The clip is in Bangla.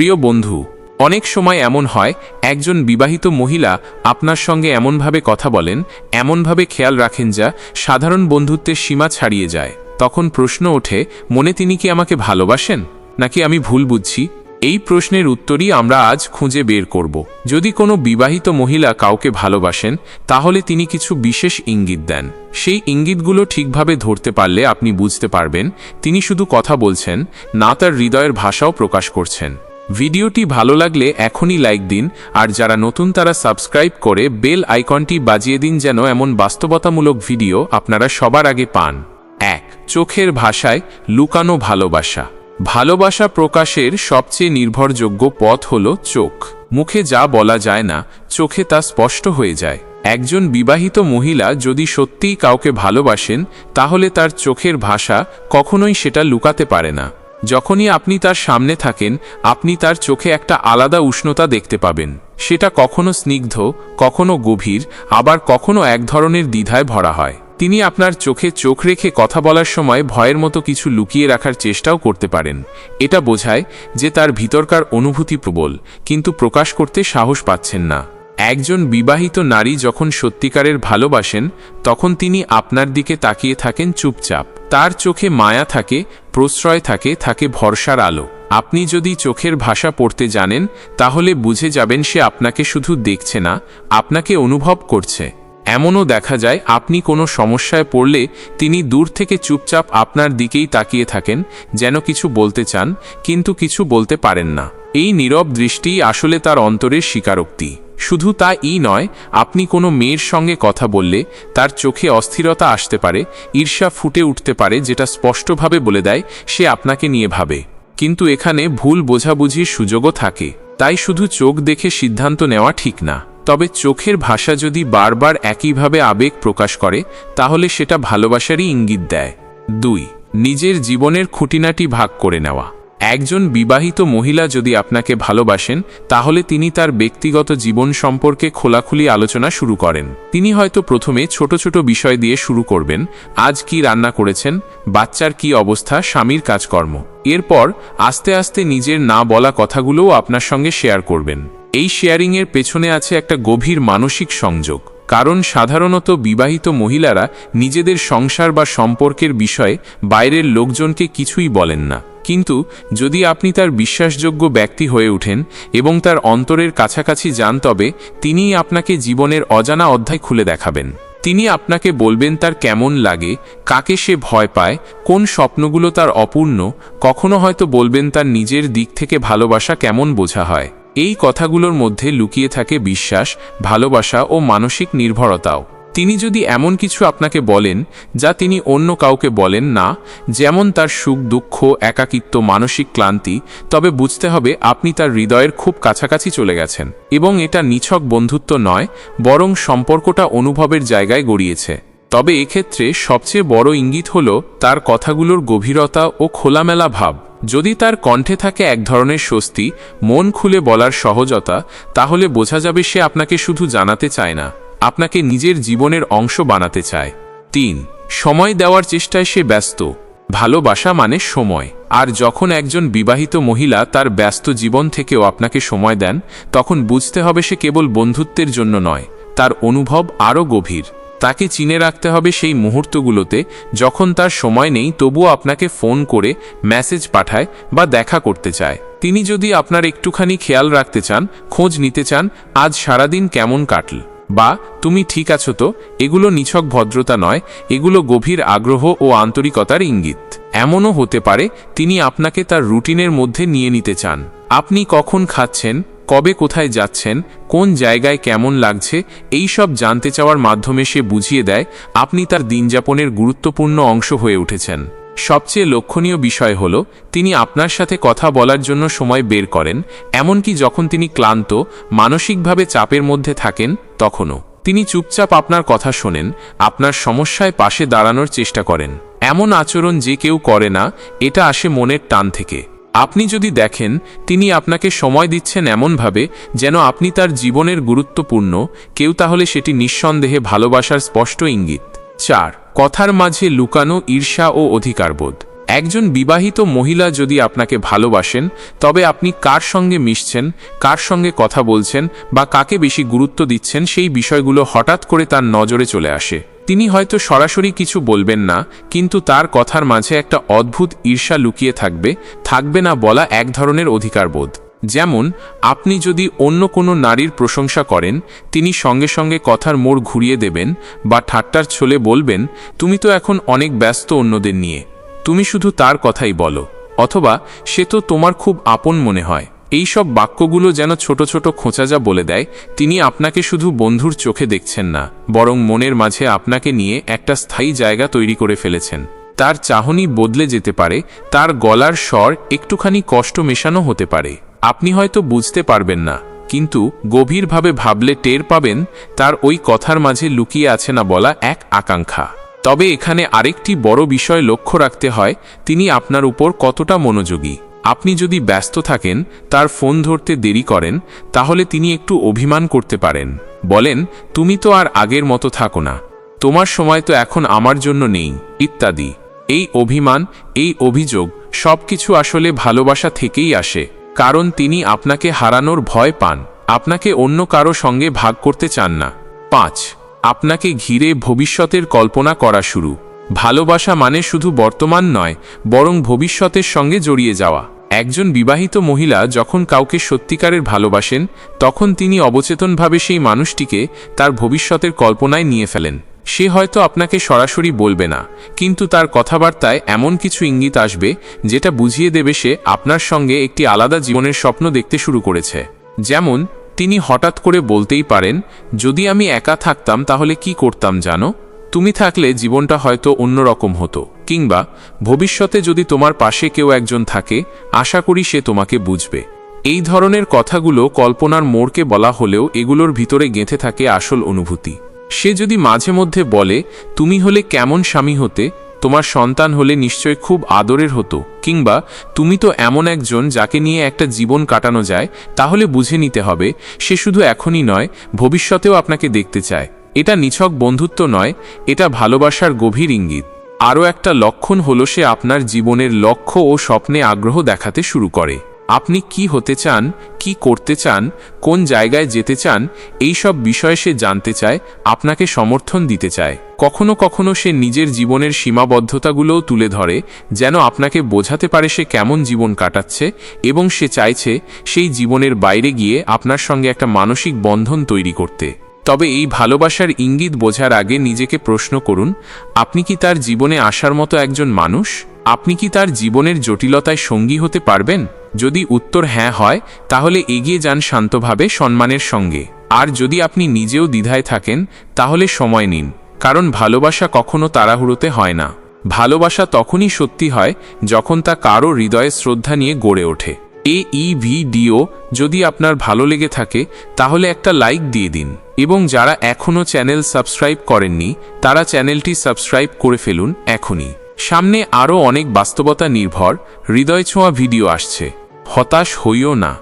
প্রিয় বন্ধু, অনেক সময় এমন হয়, একজন বিবাহিত মহিলা আপনার সঙ্গে এমনভাবে কথা বলেন, এমনভাবে খেয়াল রাখেন যা সাধারণ বন্ধুত্বের সীমা ছাড়িয়ে যায়। তখন প্রশ্ন ওঠে, মনে তিনি কি আমাকে ভালোবাসেন? নাকি আমি ভুল বুঝছি? এই প্রশ্নের উত্তরই আমরা আজ খুঁজে বের করব। যদি কোনো বিবাহিত মহিলা কাউকে ভালোবাসেন, তাহলে তিনি কিছু বিশেষ ইঙ্গিত দেন। সেই ইঙ্গিতগুলো ঠিকভাবে ধরতে পারলে আপনি বুঝতে পারবেন, তিনি শুধু কথা বলছেন, না তার হৃদয়ের ভাষাও প্রকাশ করছেন। ভিডিওটি ভালো লাগলে এখনই লাইক দিন, আর যারা নতুন তারা সাবস্ক্রাইব করে বেল আইকনটি বাজিয়ে দিন যেন এমন বাস্তবতামূলক ভিডিও আপনারা সবার আগে পান। এক, চোখের ভাষায় লুকানো ভালোবাসা। ভালোবাসা প্রকাশের সবচেয়ে নির্ভরযোগ্য পথ হল চোখ। মুখে যা বলা যায় না, চোখে তা স্পষ্ট হয়ে যায়। একজন বিবাহিত মহিলা যদি সত্যিই কাউকে ভালোবাসেন, তাহলে তার চোখের ভাষা কখনোই সেটা লুকাতে পারে না। যখনই আপনি তার সামনে থাকেন, আপনি তার চোখে একটা আলাদা উষ্ণতা দেখতে পাবেন। সেটা কখনো স্নিগ্ধ, কখনো গভীর, আবার কখনো এক ধরনের দ্বিধায় ভরা হয়। তিনি আপনার চোখে চোখ রেখে কথা বলার সময় ভয়ের মতো কিছু লুকিয়ে রাখার চেষ্টাও করতে পারেন। এটা বোঝায় যে তার ভিতরকার অনুভূতি প্রবল, কিন্তু প্রকাশ করতে সাহস পাচ্ছেন না। একজন বিবাহিত নারী যখন সত্যিকারের ভালোবাসেন, তখন তিনি আপনার দিকে তাকিয়ে থাকেন চুপচাপ। তার চোখে মায়া থাকে, প্রশ্রয় থাকে থাকে ভরসার আলো। আপনি যদি চোখের ভাষা পড়তে জানেন, তাহলে বুঝে যাবেন সে আপনাকে শুধু দেখছে না, আপনাকে অনুভব করছে। এমনও দেখা যায়, আপনি কোনো সমস্যায় পড়লে তিনি দূর থেকে চুপচাপ আপনার দিকেই তাকিয়ে থাকেন, যেন কিছু বলতে চান, কিন্তু কিছু বলতে পারেন না। এই নীরব দৃষ্টিই আসলে তার অন্তরের স্বীকারোক্তি। শুধু তা ই নয়, আপনি কোনো মেয়ের সঙ্গে কথা বললে তার চোখে অস্থিরতা আসতে পারে, ঈর্ষা ফুটে উঠতে পারে, যেটা স্পষ্টভাবে বলে দেয়, সে আপনাকে নিয়ে ভাবে। কিন্তু এখানে ভুল বোঝাবুঝির সুযোগও থাকে। তাই শুধু চোখ দেখে সিদ্ধান্ত নেওয়া ঠিক না। তবে চোখের ভাষা যদি বারবার একইভাবে আবেগ প্রকাশ করে, তাহলে সেটা ভালোবাসারই ইঙ্গিত দেয়। দুই, নিজের জীবনের খুঁটিনাটি ভাগ করে নেওয়া। একজন বিবাহিত মহিলা যদি আপনাকে ভালোবাসেন, তাহলে তিনি তার ব্যক্তিগত জীবন সম্পর্কে খোলাখুলি আলোচনা শুরু করেন। তিনি হয়তো প্রথমে ছোট ছোট বিষয় দিয়ে শুরু করবেন, আজ কি রান্না করেছেন, বাচ্চার কি অবস্থা, স্বামীর কাজকর্ম। এরপর আস্তে আস্তে নিজের না বলা কথাগুলোও আপনার সঙ্গে শেয়ার করবেন। এই শেয়ারিংয়ের পেছনে আছে একটা গভীর মানসিক সংযোগ। কারণ সাধারণত বিবাহিত মহিলারা নিজেদের সংসার বা সম্পর্কের বিষয়ে বাইরের লোকজনকে কিছুই বলেন না। কিন্তু যদি আপনি তার বিশ্বাসযোগ্য ব্যক্তি হয়ে ওঠেন এবং তার অন্তরের কাছাকাছি যান, তবে তিনিই আপনাকে জীবনের অজানা অধ্যায় খুলে দেখাবেন। তিনি আপনাকে বলবেন তার কেমন লাগে, কাকে সে ভয় পায়, কোন স্বপ্নগুলো তার অপূর্ণ, কখনো হয়তো বলবেন তার নিজের দিক থেকে ভালোবাসা কেমন বোঝা হয়। এই কথাগুলোর মধ্যে লুকিয়ে থাকে বিশ্বাস, ভালোবাসা ও মানসিক নির্ভরতাও। তিনি যদি এমন কিছু আপনাকে বলেন, যা তিনি অন্য কাউকে বলেন না, যেমন তার সুখ, দুঃখ, একাকিত্ব, মানসিক ক্লান্তি, তবে বুঝতে হবে আপনি তার হৃদয়ের খুব কাছাকাছি চলে গেছেন। এবং এটা নিছক বন্ধুত্ব নয়, বরং সম্পর্কটা অনুভবের জায়গায় গড়িয়েছে। তবে এক্ষেত্রে সবচেয়ে বড় ইঙ্গিত হল তার কথাগুলোর গভীরতা ও খোলামেলা ভাব। যদি তার কণ্ঠে থাকে এক ধরনের স্বস্তি, মন খুলে বলার সহজতা, তাহলে বোঝা যাবে সে আপনাকে শুধু জানাতে চায় না, আপনাকে নিজের জীবনের অংশ বানাতে চায়। তিন, সময় দেওয়ার চেষ্টায় সে ব্যস্ত। ভালোবাসা মানে সময়। আর যখন একজন বিবাহিত মহিলা তার ব্যস্ত জীবন থেকেও আপনাকে সময় দেন, তখন বুঝতে হবে সে কেবল বন্ধুত্বের জন্য নয়, তার অনুভব আরও গভীর। তাকে চিনে রাখতে হবে সেই মুহূর্তগুলোতে, যখন তার সময় নেই, তবুও আপনাকে ফোন করে মেসেজ পাঠায় বা দেখা করতে চায়। তিনি যদি আপনার একটুখানি খেয়াল রাখতে চান, খোঁজ নিতে চান, আজ সারাদিন কেমন কাটল? বা, তুমি ঠিক আছো তো? এগুলো নিছক ভদ্রতা নয়, এগুলো গভীর আগ্রহ ও আন্তরিকতার ইঙ্গিত। এমনও হতে পারে, তিনি আপনাকে তার রুটিনের মধ্যে নিয়ে নিতে চান। আপনি কখন খাচ্ছেন? কবে কোথায় যাচ্ছেন, কোন জায়গায় কেমন লাগছে, এই সব জানতে চাওয়ার মাধ্যমে সে বুঝিয়ে দেয়, আপনি তার দিনযাপনের গুরুত্বপূর্ণ অংশ হয়ে উঠেছেন। সবচেয়ে লক্ষণীয় বিষয় হল, তিনি আপনার সাথে কথা বলার জন্য সময় বের করেন, এমনকি যখন তিনি ক্লান্ত, মানসিকভাবে চাপের মধ্যে থাকেন, তখনও। তিনি চুপচাপ আপনার কথা শোনেন, আপনার সমস্যায় পাশে দাঁড়ানোর চেষ্টা করেন। এমন আচরণ যে কেউ করে না, এটা আসে মনের টান থেকে। আপনি যদি দেখেন, তিনি আপনাকে সময় দিচ্ছেন এমনভাবে যেন আপনি তার জীবনের গুরুত্বপূর্ণ, কেউ তাহলে সেটি নিঃসন্দেহে ভালোবাসার স্পষ্ট ইঙ্গিত। চার, কথার মাঝে লুকানো ঈর্ষা ও অধিকারবোধ। একজন বিবাহিত মহিলা যদি আপনাকে ভালোবাসেন, তবে আপনি কার সঙ্গে মিশছেন, কার সঙ্গে কথা বলছেন বা কাকে বেশি গুরুত্ব দিচ্ছেন সেই বিষয়গুলো হঠাৎ করে তার নজরে চলে আসে। তিনি হয়তো সরাসরি কিছু বলবেন না, কিন্তু তার কথার মাঝে একটা অদ্ভুত ঈর্ষা লুকিয়ে থাকবে থাকবে না বলা এক ধরনের অধিকারবোধ। যেমন, আপনি যদি অন্য কোনো নারীর প্রশংসা করেন, তিনি সঙ্গে সঙ্গে কথার মোড় ঘুরিয়ে দেবেন বা ঠাট্টার ছলে বলবেন, তুমি তো এখন অনেক ব্যস্ত অন্যদের নিয়ে। তুমি শুধু তার কথাই বলো, অথবা সে তো তোমার খুব আপন মনে হয়। এই সব বাক্যগুলো যেন ছোট ছোট খোঁচাজা বলে দেয়, তিনি আপনাকে শুধু বন্ধুর চোখে দেখছেন না, বরং মনের মাঝে আপনাকে নিয়ে একটা স্থায়ী জায়গা তৈরি করে ফেলেছেন। তার চাহনি বদলে যেতে পারে, তার গলার স্বর একটুখানি কষ্ট মেশানো হতে পারে। আপনি হয়তো বুঝতে পারবেন না, কিন্তু গভীরভাবে ভাবলে টের পাবেন, তার ওই কথার মাঝে লুকিয়ে আছে না বলা এক আকাঙ্ক্ষা। তবে এখানে আরেকটি বড় বিষয় লক্ষ্য রাখতে হয়, তিনি আপনার উপর কতটা মনোযোগী। আপনি যদি ব্যস্ত থাকেন, তার ফোন ধরতে দেরি করেন, তাহলে তিনি একটু অভিমান করতে পারেন। বলেন, তুমি তো আর আগের মতো থাকো না। তোমার সময় তো এখন আমার জন্য নেই, ইত্যাদি। এই অভিমান, এই অভিযোগ সবকিছু আসলে ভালোবাসা থেকেই আসে, কারণ তিনি আপনাকে হারানোর ভয় পান। আপনাকে অন্য কারও সঙ্গে ভাগ করতে চান না। পাঁচ আপনাকে ঘিরে ভবিষ্যতের কল্পনা করা শুরু। ভালোবাসা মানে শুধু বর্তমান নয়, বরং ভবিষ্যতের সঙ্গে জড়িয়ে যাওয়া। একজন বিবাহিত মহিলা যখন কাউকে সত্যিকারের ভালোবাসেন, তখন তিনি অবচেতনভাবে সেই মানুষটিকে তার ভবিষ্যতের কল্পনায় নিয়ে ফেলেন। সে হয়তো আপনাকে সরাসরি বলবে না, কিন্তু তার কথাবার্তায় এমন কিছু ইঙ্গিত আসবে, যেটা বুঝিয়ে দেবে সে আপনার সঙ্গে একটি আলাদা জীবনের স্বপ্ন দেখতে শুরু করেছে। যেমন তিনি হঠাৎ করে বলতেই পারেন, যদি আমি একা থাকতাম তাহলে কি করতাম জানো? তুমি থাকলে জীবনটা হয়তো অন্যরকম হতো। কিংবা ভবিষ্যতে যদি তোমার পাশে কেউ একজন থাকে, আশা করি সে তোমাকে বুঝবে। এই ধরনের কথাগুলো কল্পনার মোড়কে বলা হলেও এগুলোর ভিতরে গেঁথে থাকে আসল অনুভূতি। সে যদি মাঝে মধ্যে বলে, তুমি হলে কেমন স্বামী হতে? তোমার সন্তান হলে নিশ্চয় খুব আদরের হতো, কিংবা তুমি তো এমন একজন যাকে নিয়ে একটা জীবন কাটানো যায়, তাহলে বুঝে নিতে হবে, সে শুধু এখনই নয়, ভবিষ্যতেও আপনাকে দেখতে চায়। এটা নিছক বন্ধুত্ব নয়, এটা ভালোবাসার গভীর ইঙ্গিত। আরও একটা লক্ষণ হলো সে আপনার জীবনের লক্ষ্য ও স্বপ্নে আগ্রহ দেখাতে শুরু করে। আপনি কি হতে চান, কি করতে চান, কোন জায়গায় যেতে চান, এই সব বিষয়ে সে জানতে চায়, আপনাকে সমর্থন দিতে চায়। কখনো কখনো সে নিজের জীবনের সীমাবদ্ধতাগুলোও তুলে ধরে, যেন আপনাকে বোঝাতে পারে সে কেমন জীবন কাটাচ্ছে, এবং সে চাইছে সেই জীবনের বাইরে গিয়ে আপনার সঙ্গে একটা মানসিক বন্ধন তৈরি করতে। তবে এই ভালোবাসার ইঙ্গিত বোঝার আগে নিজেকে প্রশ্ন করুন, আপনি কি তার জীবনে আসার মতো একজন মানুষ? আপনি কি তার জীবনের জটিলতায় সঙ্গী হতে পারবেন? যদি উত্তর হ্যাঁ হয়, তাহলে এগিয়ে যান শান্তভাবে সম্মানের সঙ্গে। আর যদি আপনি নিজেও দ্বিধায় থাকেন, তাহলে সময় নিন, কারণ ভালোবাসা কখনো তাড়াহুড়োতে হয় না। ভালোবাসা তখনই সত্যি হয়, যখন তা কারও হৃদয়ে শ্রদ্ধা নিয়ে গড়ে ওঠে। এ ই যদি আপনার ভালো লেগে থাকে, তাহলে একটা লাইক দিয়ে দিন। এবং যারা এখনও চ্যানেল সাবস্ক্রাইব করেননি, তারা চ্যানেলটি সাবস্ক্রাইব করে ফেলুন এখনই। সামনে আরও অনেক বাস্তবতা নির্ভর, হৃদয় ছোঁয়া ভিডিও আসছে। হতাশ হইও না।